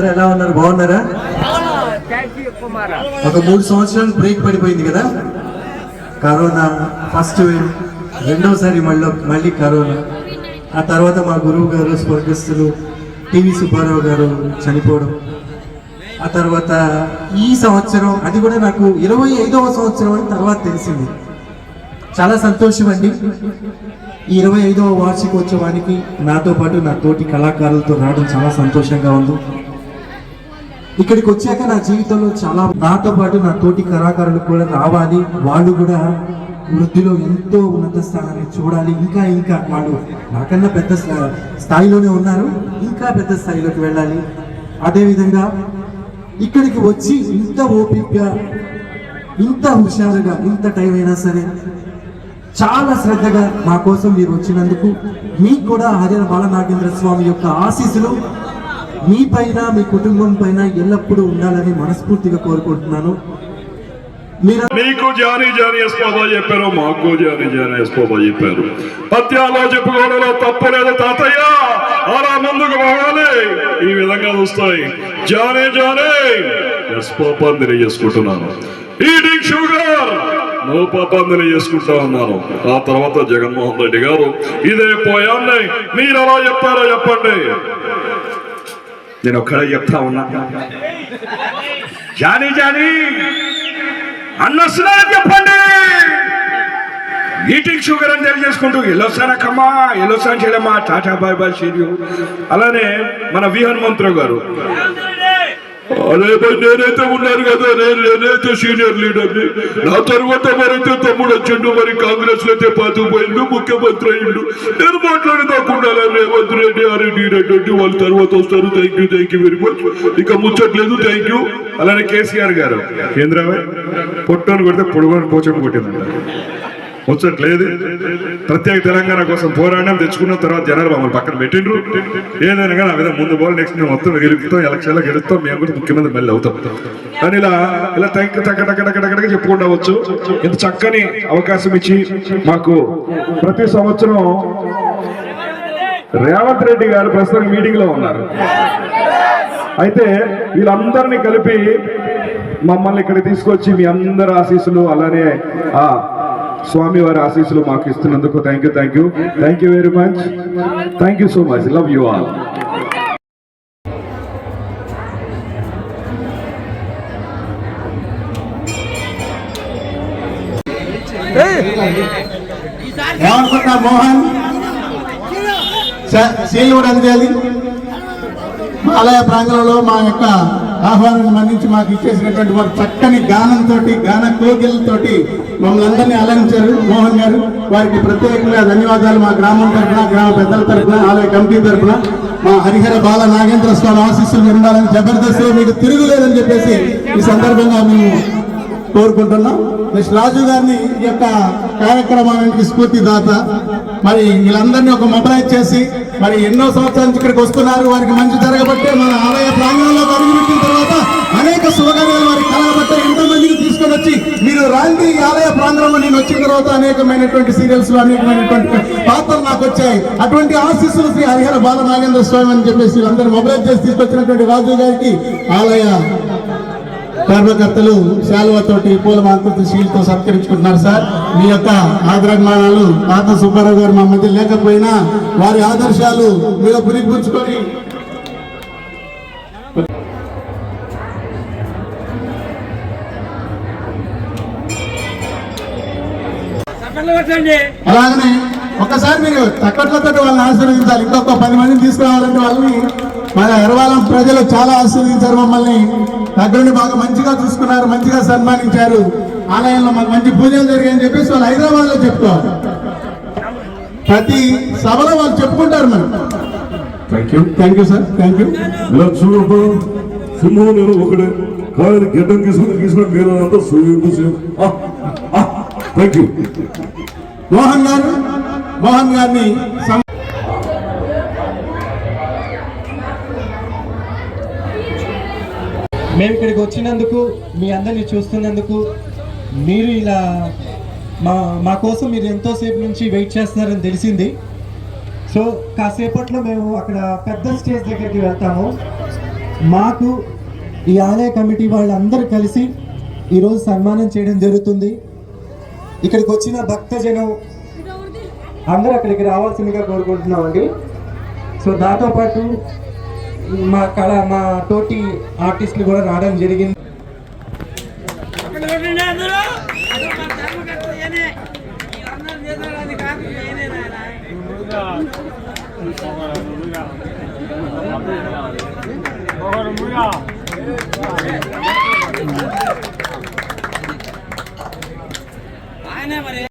అందరూ ఎలా ఉన్నారు? బాగున్నారా? ఒక మూడు సంవత్సరాలు బ్రేక్ పడిపోయింది కదా? కరోనా ఫస్ట్ వేవ్ రెండోసారి మళ్ళీ మళ్ళీ కరోనా. ఆ తర్వాత మా గురువు గారు స్వర్గస్థులు టీవీ సుబ్బారావు గారు చనిపోవడం. ఆ తర్వాత ఈ సంవత్సరం అది కూడా నాకు ఇరవై ఐదవ సంవత్సరం అని తర్వాత తెలిసింది. చాలా సంతోషం అండి. ఈ ఇరవై ఐదవ వార్షికోత్సవానికి నాతో పాటు నా తోటి కళాకారులతో రావడం చాలా సంతోషంగా ఉంది. ఇక్కడికి వచ్చాక నా జీవితంలో చాలా నాతో పాటు నా తోటి కళాకారులు కూడా రావాలి. వాళ్ళు కూడా వృద్ధిలో ఎంతో ఉన్నత స్థానాన్ని చూడాలి. ఇంకా ఇంకా వాళ్ళు నాకన్నా పెద్ద స్థా- స్థాయిలోనే ఉన్నారు. ఇంకా పెద్ద స్థాయిలోకి వెళ్ళాలి. అదేవిధంగా ఇక్కడికి వచ్చి ఇంత ఓపిక ఇంత హుషారుగా ఇంత టైం అయినా సరే చాలా శ్రద్ధగా మా కోసం మీరు వచ్చినందుకు మీకు కూడా హరిహర బాలనాగేంద్ర స్వామి యొక్క ఆశీస్సులు మీ పైన మీ కుటుంబం పైన ఎల్లప్పుడూ ఉండాలని మనస్ఫూర్తిగా కోరుకుంటున్నాను. మీరు నీకు జానీ జాని ఎస్పోబా చెప్పారు మాకు జానీ జాని ఎస్పోబా చెప్పారు. పద్యాలో చెప్పుకోవడంలో తప్పు లేదు తాతయ్య. అలా ముందుకు పోవాలి. ఈ విధంగా వస్తాయి. జానే జానే ఎస్పోపాన్ని తెలియజేసుకుంటున్నాను ఈటింగ్ షుగర్. నో పాపాన్ని చేసుకుంటా ఉన్నాను. ఆ తర్వాత జగన్మోహన్ రెడ్డి గారు ఇదే పోయాన్ని. మీరు అలా చెప్పారో చెప్పండి. నేను ఒక్కడే చెప్తా ఉన్నా. జాని జానీ అన్న స్నానం చెప్పండి. ఈటింగ్ షుగర్ అని తెలియజేసుకుంటూ ఎల్లోసాన కమ్మా ఎల్లోసాన చేయడమ్మా tata bye bye see you అలానే మన వి హనుమంతరావు గారు అదే నేనైతే ఉన్నాను కదా నేను నేనైతే సీనియర్ లీడర్ని నా. తర్వాత మరైతే తమ్ముడు వచ్చిండు మరి కాంగ్రెస్లో అయితే పాతు పోయిండు ముఖ్యమంత్రి అయ్యిండు. నేను మాట్లాడేదాకుండా రేవంత్ రెడ్డి ఆర్రెడ్డి రెడ్డి వాళ్ళ తర్వాత వస్తారు. Thank you thank you very much ఇక ముచ్చట్లేదు థ్యాంక్ యూ అలానే కేసీఆర్ గారు. కేంద్రమే పొట్టను కొడితే పొడుగుని పోచం కొట్టిందంట. ముచ్చట్లేదు. ప్రత్యేక తెలంగాణ కోసం పోరాటం తెచ్చుకున్న తర్వాత జనాలు మమ్మల్ని పక్కన పెట్టిండ్రు. ఏదైనా కానీ ఆ విధంగా ముందు పోవాలి నెక్స్ట్ మేము మొత్తం గెలుపుతాం ఎలక్షన్లో గెలుస్తాం మేము కూడా ముఖ్యమంత్రి మళ్ళీ అవుతాం. అని ఇలా ఇలా తగ్గ టక్ టక్ టక్ వచ్చు. ఇంత చక్కని అవకాశం ఇచ్చి మాకు ప్రతి సంవత్సరం రేవంత్ రెడ్డి గారు ప్రస్తుతం మీటింగ్లో ఉన్నారు. అయితే వీళ్ళందరినీ కలిపి మమ్మల్ని ఇక్కడ తీసుకొచ్చి మీ అందరు ఆశీస్సులు అలానే ఆ స్వామి వారి ఆశీస్సులు మాకు ఇస్తున్నందుకు thank you thank you thank you very much thank you so much love you all Mohan? Seal కూడా అందజేయాలి ఆలయ ప్రాంగణంలో మా యొక్క ఆహ్వానాన్ని మన్నించి మాకు ఇచ్చేసినటువంటి వారు చక్కని గానంతో గాన కోగిలతోటి మమ్మల్ని అందరినీ అలంకరించారు. మోహన్ గారు వారికి ప్రత్యేకంగా ధన్యవాదాలు. మా గ్రామం తరఫున గ్రామ పెద్దల తరఫున ఆలయ కమిటీ తరఫున మా హరిహర బాల నాగేంద్ర స్వామి ఆశీస్సులు ఉండాలని జబర్దస్త్ మీకు తిరుగులేదని చెప్పేసి ఈ సందర్భంగా మేము కోరుకుంటున్నాం. నెక్స్ట్ రాజు గారిని ఈ యొక్క కార్యక్రమానికి స్ఫూర్తిదాత. మరి వీళ్ళందరినీ ఒక మొబైల్ చేసి మరి ఎన్నో సంవత్సరాల నుంచి ఇక్కడికి వస్తున్నారు. వారికి మంచి జరగబట్టే మన ఆలయ ప్రాంగణంలో అడుగుపెట్టిన తర్వాత అనేక శుభకార్యాలు వారికి కలగబట్టే ఎంతో మందిని తీసుకొని వచ్చి మీరు రాండి ఆలయ ప్రాంగణంలో నేను వచ్చిన తర్వాత అనేకమైనటువంటి సీరియల్స్లో అనేకమైనటువంటి పాత్రలు నాకు వచ్చాయి. అటువంటి ఆశీస్సులు శ్రీ హరిహర బాల నాగేంద్ర స్వామి అని చెప్పేసి అందరూ మొబైల్ చేసి తీసుకొచ్చినటువంటి రాజు గారికి ఆలయ ధర్మకర్తలు శాలువతోటి పూల మాంకృతి శీలతో సత్కరించుకుంటున్నారు సార్. మీ యొక్క ఆదరణమానాలు తాత సుబ్బారావు గారు మా మధ్య లేకపోయినా వారి ఆదర్శాలు మీలో పురిపుచ్చుకొని అలాగనే ఒకసారి మీరు తక్కట్లతో వాళ్ళని ఆశీర్వదించాలి. ఇంకొక పది మందిని తీసుకురావాలంటే వాళ్ళని మన ఎరవాలం ప్రజలు చాలా ఆశీర్వదించారు మమ్మల్ని. దగ్గరుండి బాగా మంచిగా చూసుకున్నారు మంచిగా సన్మానించారు. ఆలయంలో మాకు మంచి పూజలు జరిగాయని చెప్పేసి వాళ్ళు హైదరాబాద్లో చెప్పుకోవాలి ప్రతి సభలో వాళ్ళు చెప్పుకుంటారు మనం. Thank you thank you sir thank you ఇలా చూడబ్బా సింహం నేను ఒకడే. కానీ గడ్డం తీసుకుని తీసుకుని మీరు అంతా థ్యాంక్ యూ మోహన్ గారు మోహన్ గారిని మేము ఇక్కడికి వచ్చినందుకు మీ అందరినీ చూస్తున్నందుకు మీరు ఇలా మా మా కోసం మీరు ఎంతోసేపు నుంచి వెయిట్ చేస్తున్నారని తెలిసింది. సో కాసేపట్లో మేము అక్కడ పెద్ద స్టేజ్ దగ్గరికి వెళ్తాము. మాకు ఈ ఆలయ కమిటీ వాళ్ళందరూ కలిసి ఈరోజు సన్మానం చేయడం జరుగుతుంది. ఇక్కడికి వచ్చిన భక్తజనం అందరూ అక్కడికి రావాల్సిందిగా కోరుకుంటున్నామండి. సో దాంతోపాటు మా కళ మా తోటి ఆర్టిస్టులు కూడా రావడం జరిగింది. ఆయన మరి